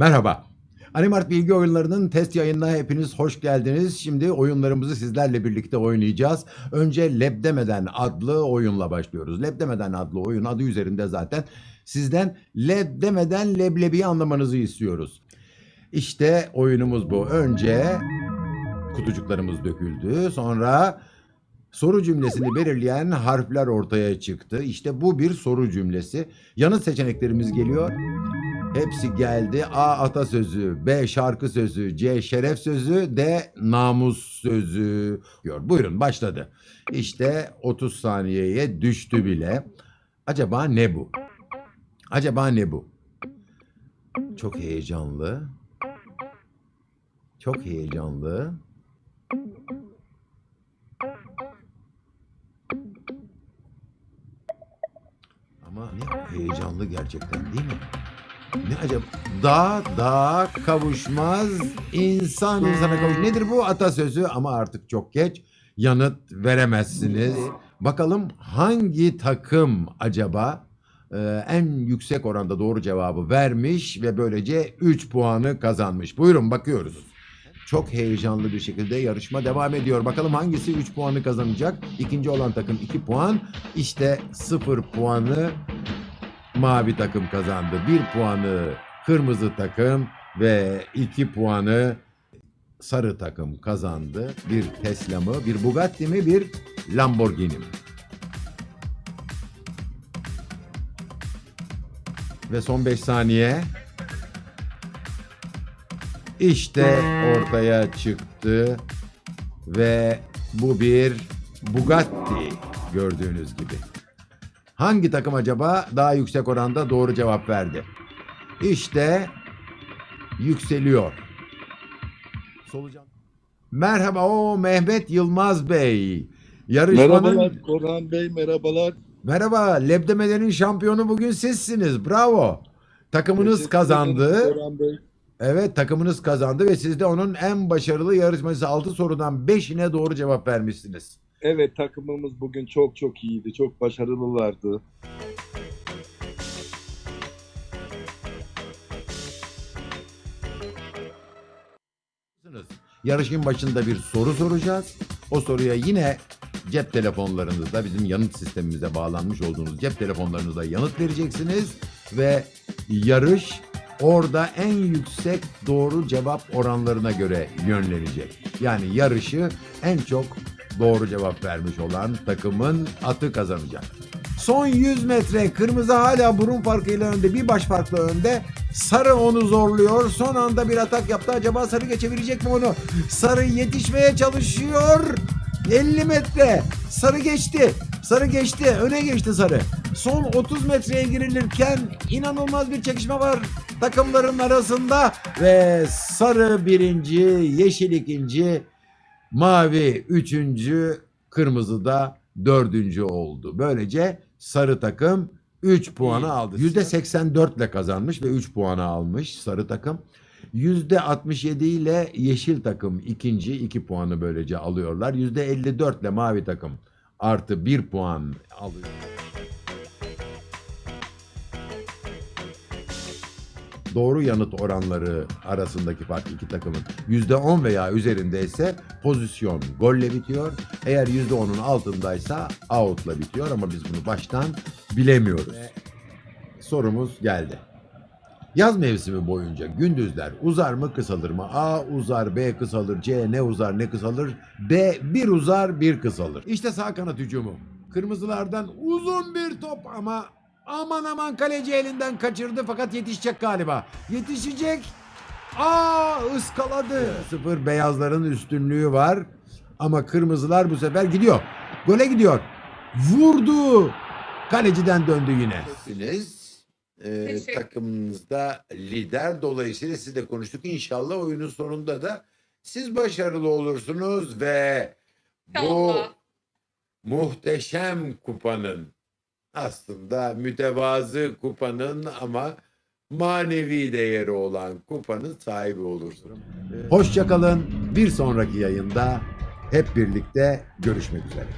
Merhaba. Animart Bilgi Oyunları'nın test yayınına hepiniz hoş geldiniz. Şimdi oyunlarımızı sizlerle birlikte oynayacağız. Önce Leb Demeden adlı oyunla başlıyoruz. Leb Demeden adlı oyun adı üzerinde zaten sizden Leb demeden leblebiyi anlamanızı istiyoruz. İşte oyunumuz bu. Önce kutucuklarımız döküldü. Sonra soru cümlesini belirleyen harfler ortaya çıktı. İşte bu bir soru cümlesi. Yanıt seçeneklerimiz geliyor. Hepsi geldi. A atasözü, B şarkı sözü, C şeref sözü, D namus sözü diyor. Buyurun başladı. İşte 30 saniyeye düştü bile. Acaba ne bu? Acaba ne bu? Çok heyecanlı. Çok heyecanlı. Ama ne heyecanlı gerçekten değil mi? Ne acaba? Dağ dağa kavuşmaz, insan insana kavuş. Nedir bu atasözü? Ama artık çok geç. Yanıt veremezsiniz. Bakalım hangi takım acaba e, en yüksek oranda doğru cevabı vermiş ve böylece 3 puanı kazanmış. Buyurun bakıyoruz. Çok heyecanlı bir şekilde yarışma devam ediyor. Bakalım hangisi 3 puanı kazanacak? İkinci olan takım 2 puan. İşte 0 puanı mavi takım kazandı. 1 puanı kırmızı takım ve 2 puanı sarı takım kazandı. Bir Tesla mı, bir Bugatti mi, bir Lamborghini mi? Ve son 5 saniye. İşte ortaya çıktı ve bu bir Bugatti gördüğünüz gibi. Hangi takım acaba daha yüksek oranda doğru cevap verdi? İşte yükseliyor. Solucan. Merhaba o Mehmet Yılmaz Bey. Yarışmanın Merhabalar Korhan Bey, merhabalar. Merhaba, Lebdemelerin şampiyonu bugün sizsiniz. Bravo. Takımınız Teşekkür kazandı. ederim Korhan Bey. Evet, takımınız kazandı ve siz de onun en başarılı yarışmacısı 6 sorudan 5'ine doğru cevap vermişsiniz. Evet takımımız bugün çok çok iyiydi, çok başarılılardı. Yarışın başında bir soru soracağız. O soruya yine cep telefonlarınızda bizim yanıt sistemimize bağlanmış olduğunuz cep telefonlarınızda yanıt vereceksiniz ve yarış orada en yüksek doğru cevap oranlarına göre yönlenecek. Yani yarışı en çok doğru cevap vermiş olan takımın atı kazanacak. Son 100 metre kırmızı hala burun farkıyla önde bir baş farkla önde. Sarı onu zorluyor. Son anda bir atak yaptı. Acaba Sarı geçebilecek mi onu? Sarı yetişmeye çalışıyor. 50 metre. Sarı geçti. Sarı geçti. Öne geçti Sarı. Son 30 metreye girilirken inanılmaz bir çekişme var takımların arasında ve Sarı birinci, Yeşil ikinci, Mavi üçüncü, kırmızı da dördüncü oldu. Böylece sarı takım 3 puanı aldı. %84 ile kazanmış ve 3 puanı almış sarı takım. %67 ile yeşil takım ikinci 2 puanı böylece alıyorlar. %54 ile mavi takım artı 1 puan alıyor. Doğru yanıt oranları arasındaki fark iki takımın %10 veya üzerindeyse pozisyon golle bitiyor. Eğer %10'un altındaysa out'la bitiyor ama biz bunu baştan bilemiyoruz. Sorumuz geldi. Yaz mevsimi boyunca gündüzler uzar mı kısalır mı? A uzar, B kısalır, C ne uzar ne kısalır, D bir uzar bir kısalır. İşte sağ kanat hücumu. Kırmızılardan uzun bir top ama aman aman kaleci elinden kaçırdı fakat yetişecek galiba. Yetişecek. Aa ıskaladı. Sıfır beyazların üstünlüğü var ama kırmızılar bu sefer gidiyor. Gole gidiyor. Vurdu. Kaleciden döndü yine. Siz e, takımınızda lider dolayısıyla sizle konuştuk. İnşallah oyunun sonunda da siz başarılı olursunuz ve bu muhteşem kupanın aslında mütevazı kupanın ama manevi değeri olan kupanın sahibi olursunuz. Hoşçakalın. Bir sonraki yayında hep birlikte görüşmek üzere.